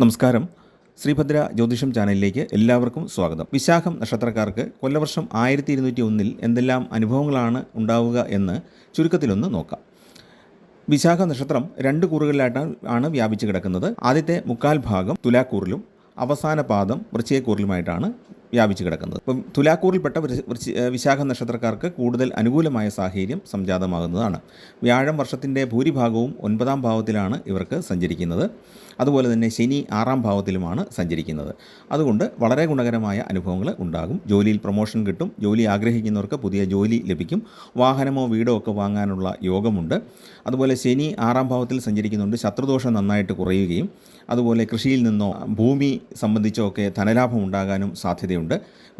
നമസ്കാരം. ശ്രീഭദ്ര ജ്യോതിഷം ചാനലിലേക്ക് എല്ലാവർക്കും സ്വാഗതം. വിശാഖം നക്ഷത്രക്കാർക്ക് കൊല്ലവർഷം ആയിരത്തി ഇരുന്നൂറ്റി ഒന്നിൽ എന്തെല്ലാം അനുഭവങ്ങളാണ് ഉണ്ടാവുക എന്ന് ചുരുക്കത്തിലൊന്ന് നോക്കാം. വിശാഖ നക്ഷത്രം രണ്ട് കൂറുകളിലായിട്ടാണ് ആണ് വ്യാപിച്ചു കിടക്കുന്നത്. ആദ്യത്തെ മുക്കാൽ ഭാഗം തുലാക്കൂറിലും അവസാന പാദം വൃശ്ചികക്കൂറിലുമായിട്ടാണ് വ്യാപിച്ചു കിടക്കുന്നത്. അപ്പം തുലാക്കൂറിൽപ്പെട്ട വിശാഖ നക്ഷത്രക്കാർക്ക് കൂടുതൽ അനുകൂലമായ സാഹചര്യം സംജാതമാകുന്നതാണ്. വ്യാഴം വർഷത്തിന്റെ ഭൂരിഭാഗവും ഒൻപതാം ഭാവത്തിലാണ് ഇവർക്ക് സഞ്ചരിക്കുന്നത്. അതുപോലെ തന്നെ ശനി ആറാം ഭാവത്തിലുമാണ് സഞ്ചരിക്കുന്നത്. അതുകൊണ്ട് വളരെ ഗുണകരമായ അനുഭവങ്ങൾ ഉണ്ടാകും. ജോലിയിൽ പ്രൊമോഷൻ കിട്ടും. ജോലി ആഗ്രഹിക്കുന്നവർക്ക് പുതിയ ജോലി ലഭിക്കും. വാഹനമോ വീടോ ഒക്കെ വാങ്ങാനുള്ള യോഗമുണ്ട്. അതുപോലെ ശനി ആറാം ഭാവത്തിൽ സഞ്ചരിക്കുന്നുണ്ട്. ശത്രുദോഷം നന്നായിട്ട് കുറയുകയും അതുപോലെ കൃഷിയിൽ നിന്നോ ഭൂമി സംബന്ധിച്ചോ ഒക്കെ ധനലാഭം ഉണ്ടാകാനും സാധ്യതയുണ്ട്.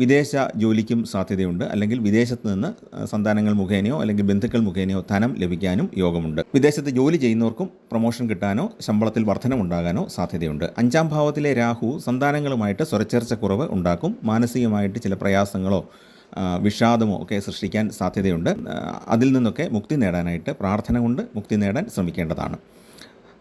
വിദേശ ജോലിക്കും സാധ്യതയുണ്ട്. അല്ലെങ്കിൽ വിദേശത്ത് നിന്ന് സന്താനങ്ങൾ മുഖേനയോ അല്ലെങ്കിൽ ബന്ധുക്കൾ മുഖേനയോ ധനം ലഭിക്കാനും യോഗമുണ്ട്. വിദേശത്ത് ജോലി ചെയ്യുന്നവർക്കും പ്രൊമോഷൻ കിട്ടാനോ ശമ്പളത്തിൽ വർധനമുണ്ടാകാനോ സാധ്യതയുണ്ട്. അഞ്ചാം ഭാവത്തിലെ രാഹു സന്താനങ്ങളുമായിട്ട് സ്വരച്ചേർച്ച കുറവ് ഉണ്ടാക്കും. മാനസികമായിട്ട് ചില പ്രയാസങ്ങളോ വിഷാദമോ ഒക്കെ സൃഷ്ടിക്കാൻ സാധ്യതയുണ്ട്. അതിൽ നിന്നൊക്കെ മുക്തി നേടാനായിട്ട് പ്രാർത്ഥന കൊണ്ട് മുക്തി നേടാൻ ശ്രമിക്കേണ്ടതാണ്.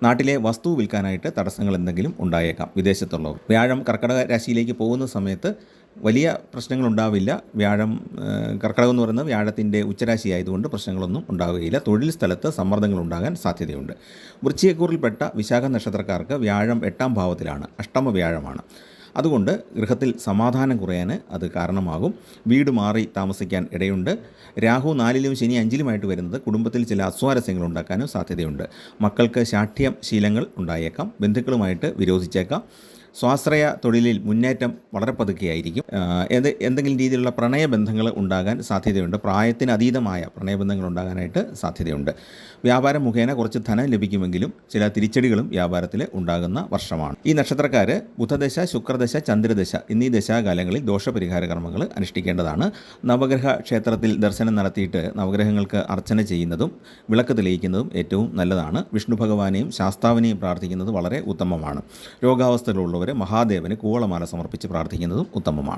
നാട്ടിലെ വസ്തു വിൽക്കാനായിട്ട് തടസ്സങ്ങൾ എന്തെങ്കിലും ഉണ്ടായേക്കാം വിദേശത്തുള്ളവർ. വ്യാഴം കർക്കടക രാശിയിലേക്ക് പോകുന്ന സമയത്ത് വലിയ പ്രശ്നങ്ങളുണ്ടാവില്ല വ്യാഴം കർക്കടകം എന്ന് പറയുന്നത് വ്യാഴത്തിന്റെ ഉച്ചരാശി ആയതുകൊണ്ട് പ്രശ്നങ്ങളൊന്നും ഉണ്ടാവുകയില്ല. തൊഴിൽ സ്ഥലത്ത് സമ്മർദ്ദങ്ങൾ ഉണ്ടാകാൻ സാധ്യതയുണ്ട്. വൃശ്ചികക്കൂറിൽപ്പെട്ട വിശാഖ നക്ഷത്രക്കാർക്ക് വ്യാഴം എട്ടാം ഭാവത്തിലാണ് അഷ്ടമ വ്യാഴമാണ്. അതുകൊണ്ട് ഗൃഹത്തിൽ സമാധാനം കുറയാൻ അത് കാരണമാകും. വീട് മാറി താമസിക്കാൻ ഇടയുണ്ട്. രാഹു നാലിലും ശനി അഞ്ചിലുമായിട്ട് വരുന്നത് കുടുംബത്തിൽ ചില അസ്വാരസ്യങ്ങൾ ഉണ്ടാക്കാനും സാധ്യതയുണ്ട്. മക്കൾക്ക് ശാഠ്യം ശീലങ്ങൾ ഉണ്ടായേക്കാം. ബന്ധുക്കളുമായിട്ട് വിരോധിച്ചേക്കാം. സ്വാശ്രയ തൊഴിലിൽ മുന്നേറ്റം വളരെ പതുക്കെയായിരിക്കും. എന്ത് എന്തെങ്കിലും രീതിയിലുള്ള പ്രണയബന്ധങ്ങൾ ഉണ്ടാകാൻ സാധ്യതയുണ്ട്. പ്രായത്തിന് അതീതമായ പ്രണയബന്ധങ്ങൾ ഉണ്ടാകാനായിട്ട് സാധ്യതയുണ്ട്. വ്യാപാരം മുഖേന കുറച്ച് ധനം ലഭിക്കുമെങ്കിലും ചില തിരിച്ചടികളും വ്യാപാരത്തിൽ ഉണ്ടാകുന്ന വർഷമാണ്. ഈ നക്ഷത്രക്കാർ ബുധദശ ശുക്രദശ ചന്ദ്രദശ എന്നീ ദശാകാലങ്ങളിൽ ദോഷപരിഹാര കർമ്മങ്ങൾ അനുഷ്ഠിക്കേണ്ടതാണ്. നവഗ്രഹ ക്ഷേത്രത്തിൽ ദർശനം നടത്തിയിട്ട് നവഗ്രഹങ്ങൾക്ക് അർച്ചന ചെയ്യുന്നതും വിളക്ക് തെളിയിക്കുന്നതും ഏറ്റവും നല്ലതാണ്. വിഷ്ണു ഭഗവാനെയും ശാസ്താവിനെയും പ്രാർത്ഥിക്കുന്നത് വളരെ ഉത്തമമാണ്. രോഗാവസ്ഥകളുള്ളവർ മഹാദേവന് കൂവളമാല സമർപ്പിച്ച് പ്രാർത്ഥിക്കുന്നതും ഉത്തമമാണ്.